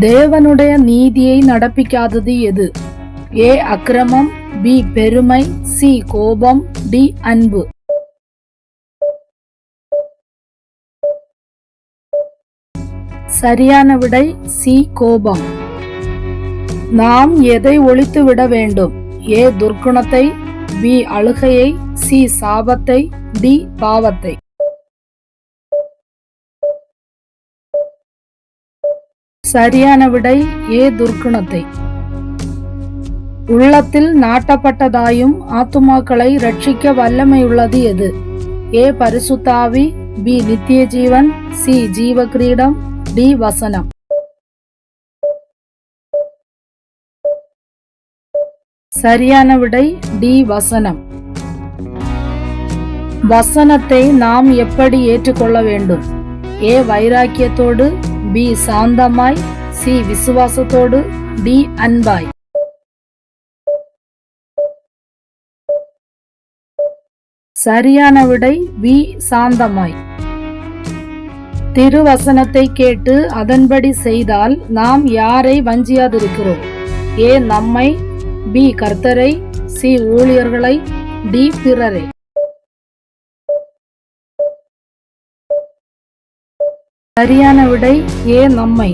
தேவனுடைய நீதியை நடப்பிக்காதது எது? ஏ அக்கிரமம் பி பெருமை சி கோபம் டி அன்பு. சரியான விடை சி கோபம். நாம் எதை ஒழித்து விட வேண்டும்? ஏ துர்க்குணத்தை பி அழுகையை சி சாபத்தை டி பாவத்தை. சரியான விடை ஏ துர்க்குணத்தை உள்ளத்தில் நாட்டப்பட்டதாயும் ஆத்துமாக்களை ரட்சிக்க வல்லமையுள்ளது எது ஏ பரிசுத்தாவி பி நித்திய ஜீவன் சி ஜீவ கிரீடம் டி வசனம் சரியான விடை டி வசனம் வசனத்தை நாம் எப்படி ஏற்றுக்கொள்ள வேண்டும் ஏ வைராக்கியத்தோடு பி சாந்தமாய் சி விசுவாசத்தோடு டி அன்பாய். சரியான விடை பி சாந்தமாய். திருவசனத்தை கேட்டு அதன்படி செய்தால் நாம் யாரை வஞ்சியாதிருக்கிறோம்? ஏ நம்மை பி கர்த்தரை சி ஊழியர்களை டி பிறரை. சரியான விடை ஏ நம்மை.